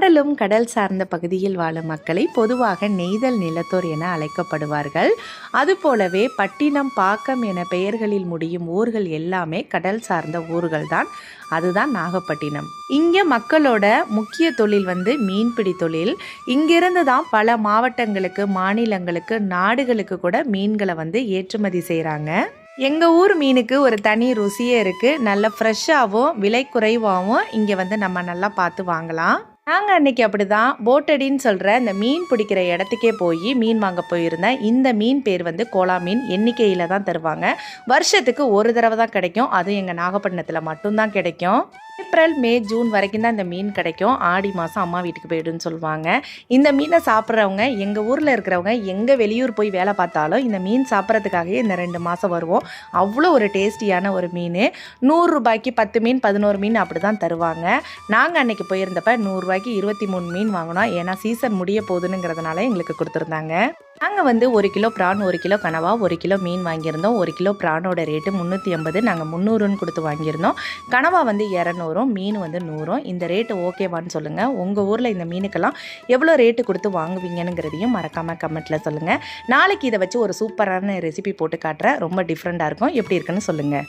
கடலும் கடல் சார்ந்த பகுதியில் வாழும் மக்களை பொதுவாக நெய்தல் நிலத்தோர் என அழைக்கப்படுவார்கள். அதுபோலவே பட்டினம் பாக்கம் என பெயர்களில் முடியும் ஊர்கள் எல்லாமே கடல் சார்ந்த ஊர்கள் தான் அதுதான் நாகப்பட்டினம். இங்கே மக்களோட முக்கிய தொழில் வந்து மீன்பிடி தொழில். இங்கிருந்து தான் பல மாவட்டங்களுக்கு மாநிலங்களுக்கு நாடுகளுக்கு கூட மீன்களை வந்து ஏற்றுமதி செய்கிறாங்க எங்கள் ஊர் மீனுக்கு ஒரு தனி ருசியே இருக்குது நல்ல ஃப்ரெஷ்ஷாகவும் விலை குறைவாகவும் இங்கே வந்து நம்ம நல்லா பார்த்து வாங்கலாம். நாங்கள் அன்றைக்கி அப்படி தான் போட்டடின்னு சொல்கிற இந்த மீன் பிடிக்கிற இடத்துக்கே போய் மீன் வாங்க போயிருந்தேன். இந்த மீன் பேர் வந்து கோலா மீன். எண்ணிக்கையில் தான் தருவாங்க. வருஷத்துக்கு ஒரு தடவை தான் கிடைக்கும். அதுவும் எங்கள் நாகப்பட்டினத்தில் மட்டும்தான் கிடைக்கும். ஏப்ரல் மே ஜூன் வரைக்கும் தான் இந்த மீன் கிடைக்கும். ஆடி மாதம் அம்மா வீட்டுக்கு போயிடுன்னு சொல்லுவாங்க. இந்த மீனை சாப்பிட்றவங்க எங்கள் ஊரில் இருக்கிறவங்க எங்கே வெளியூர் போய் வேலை பார்த்தாலும் இந்த மீன் சாப்பிட்றதுக்காகவே இந்த ரெண்டு மாதம் வருவோம். அவ்வளோ ஒரு டேஸ்டியான ஒரு மீன். நூறுரூபாய்க்கு பத்து மீன் பதினோரு மீன் அப்படி தான் தருவாங்க. நாங்கள் அன்னைக்கு போயிருந்தப்ப நூறுரூவாய்க்கு இருபத்தி மூணு மீன் வாங்கினோம். ஏன்னா சீசன் முடிய போகுதுங்கிறதுனால எங்களுக்கு கொடுத்துருந்தாங்க. நாங்கள் வந்து ஒரு கிலோ ப்ரான் ஒரு கிலோ கனவா ஒரு கிலோ மீன் வாங்கியிருந்தோம். ஒரு கிலோ ப்ரானோட ரேட்டு முந்நூற்றி ஐம்பது நாங்கள் முந்நூறுன்னு கொடுத்து வாங்கியிருந்தோம். கனவா வந்து இரநூறும் மீன் வந்து நூறும். இந்த ரேட்டு ஓகேவான்னு சொல்லுங்கள் உங்கள் ஊரில் இந்த மீனுக்கெல்லாம் எவ்வளோ ரேட்டு கொடுத்து வாங்குவீங்கனுங்கிறதையும் மறக்காமல் கமெண்ட்டில் சொல்லுங்கள் நாளைக்கு இதை வச்சு ஒரு சூப்பரான ரெசிபி போட்டு காட்டுறேன். ரொம்ப டிஃப்ரெண்ட்டாக இருக்கும். எப்படி இருக்குன்னு சொல்லுங்கள்